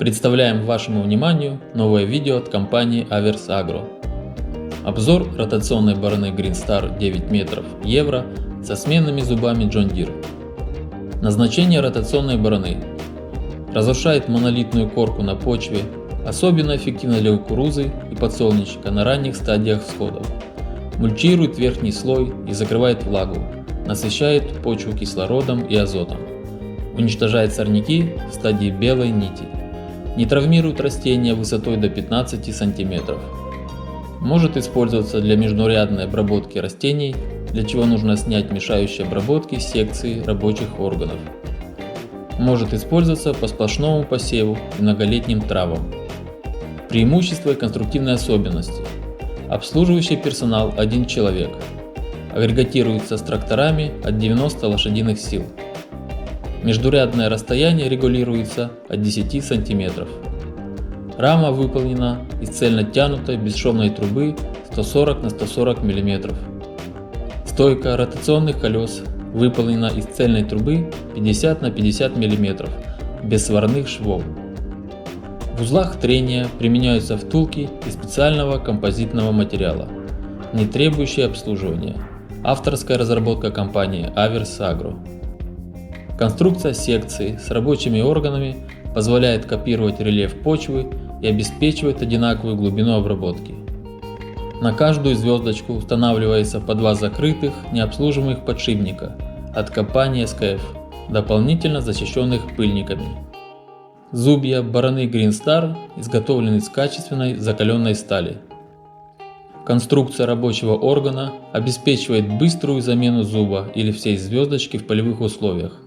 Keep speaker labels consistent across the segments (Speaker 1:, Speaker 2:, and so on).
Speaker 1: Представляем вашему вниманию новое видео от компании Averс Agro. Обзор ротационной бараны Green Star 9 метров евро со сменными зубами John Deere. Назначение ротационной бараны. Разрушает монолитную корку на почве, особенно эффективно для кукурузы и подсолнечника на ранних стадиях всходов. Мульчирует верхний слой и закрывает влагу, насыщает почву кислородом и азотом. Уничтожает сорняки в стадии белой нити. Не травмирует растения высотой до 15 см. Может использоваться для междурядной обработки растений, для чего нужно снять мешающие обработки секции рабочих органов. Может использоваться по сплошному посеву и многолетним травам. Преимущества и конструктивные особенности. Обслуживающий персонал 1 человек. Агрегатируется с тракторами от 90 лошадиных сил. Междурядное расстояние регулируется от 10 см. Рама выполнена из цельно тянутой бесшовной трубы 140 на 140 мм. Стойка ротационных колес выполнена из цельной трубы 50 на 50 мм, без сварных швов. В узлах трения применяются втулки из специального композитного материала, не требующие обслуживания. Авторская разработка компании Avers Agro. Конструкция секции с рабочими органами позволяет копировать рельеф почвы и обеспечивает одинаковую глубину обработки. На каждую звездочку устанавливается по два закрытых, необслуживаемых подшипника от компании SKF, дополнительно защищенных пыльниками. Зубья бараны Green Star изготовлены из качественной закаленной стали. Конструкция рабочего органа обеспечивает быструю замену зуба или всей звездочки в полевых условиях.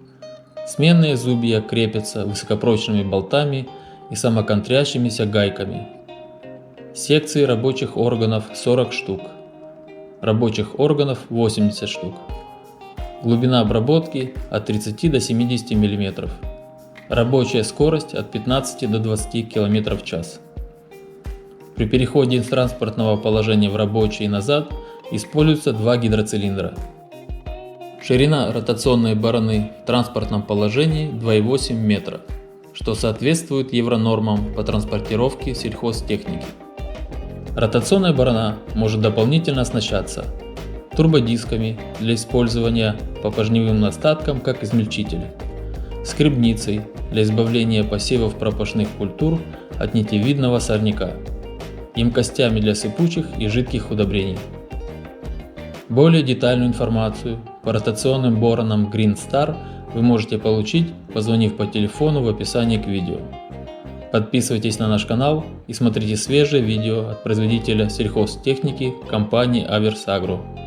Speaker 1: Сменные зубья крепятся высокопрочными болтами и самоконтрящимися гайками. Секции рабочих органов 40 штук. Рабочих органов 80 штук. Глубина обработки от 30 до 70 мм. Рабочая скорость от 15 до 20 км в час. При переходе из транспортного положения в рабочий и назад используются два гидроцилиндра. Ширина ротационной бараны в транспортном положении 2,8 метра, что соответствует евронормам по транспортировке сельхозтехники. Ротационная барана может дополнительно оснащаться турбодисками для использования по пожневым остаткам как измельчитель, скребницей для избавления посевов пропашных культур от нитевидного сорняка, емкостями для сыпучих и жидких удобрений. Более детальную информацию по ротационным боронам Green Star вы можете получить, позвонив по телефону в описании к видео. Подписывайтесь на наш канал и смотрите свежие видео от производителя сельхозтехники компании Averс Agro.